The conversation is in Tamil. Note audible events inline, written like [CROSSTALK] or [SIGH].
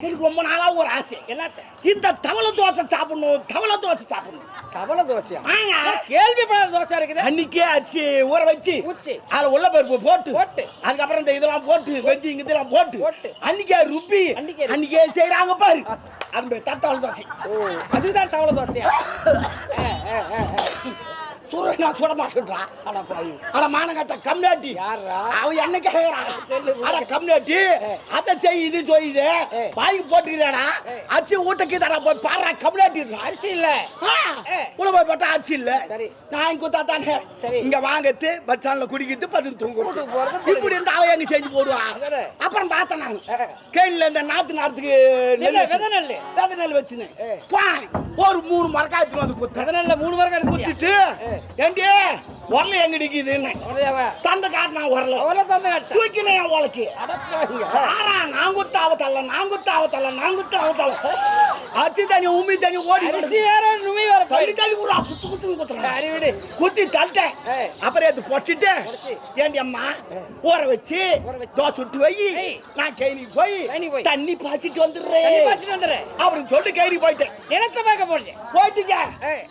எனக்கு ரொம்ப நாளா ஒரு ஆசை. என்னத்த இந்த தவளை தோசை சாப்பிடணும் தவளை தோசை சாப்பிடணும். கவலை தோசையா? கேள்விப்படாத தோசை இருக்குது. அன்னைக்கே அரிசி ஊற வச்சு ஊச்சி. அதுல உள்ள பருப்பு போட்டு போட்டு. அதுக்கப்புறம் இந்த இதெல்லாம் போட்டு வெந்தி இங்க இதெல்லாம் போட்டு போட்டு. அன்னைக்கே ருப்பி அன்னைக்கே. அன்னைக்கே செய்யறாங்க பாரு. அது தத்தவளை தோசை. ஓ அதுதான் தவளை தோசையா? [LAUGHS] ஆ, ஆ, ஆ, ஆ. சுர நான் சுட மாட்டேன்றா அட பாவி. அட மானங்கட்ட கம்னாட்டி யார்ரா? அவன் என்ன கேக்குறான் சொல்லு. அட கம்னாட்டி அத செய் இது செய்யுது ஏ. வாங்கி போட்டுக்கிறாடா அச்சு ஊட்டக்கு தடா போய் பாடுறா கம்னாட்டின்றா அரிசி இல்ல. உள்ள போய் பார்த்தா ஆச்சு இல்ல சரி. நான் குத்தா தானே சரி. இங்க வாங்கத்து தூங்குறது வீட்டுக்கு போறது, படுக்கிறது. இப்படி இருந்தா அவன் எங்க செஞ்சு போடுவா. அப்புறம் பார்த்தேன் நான். கேணில இந்த நாத்து நாத்துக்கு நெல்லு, வச்சு- விதை நெல்லு. விதை நெல் வச்சுனேன். ஒரு மூணு மரக்காயத்து வந்து குத்தேன் அதனால மூணு எடுத்துட்டியா குத்திட்டு ஏ. ஏண்டி உரல எங்க அவ்வளோதாவா? தந்த காட்டினா உரல. தந்து காட்ட? தூக்கினேன் என் உலக்கு ஆறா நான் குத்த அவத்தல்ல நான் குத்த அவத்தல்ல நான் குத்த அவத்தல்ல அச்சு தண்ணி உமி தண்ணி ஓடி அரிசி வேற நுமி வேற தள்ளி தள்ளி விடுறா குத்து குத்து குத்துறா சரி விடு. குத்தி தள்ளிட்டேன். அப்புறம் எடுத்து பொச்சிட்டு. ஏண்டி அம்மா ஊற வச்சு. தோசை சுட்டு வை. நான் கைனிக்கு போய். தண்ணி பாய்ச்சிட்டு வந்துடுறேன். அப்படின்னு சொல்லிட்டு கைனி போயிட்டேன். நிலத்தை பார்க்க போறேன். போயிட்டுங்க.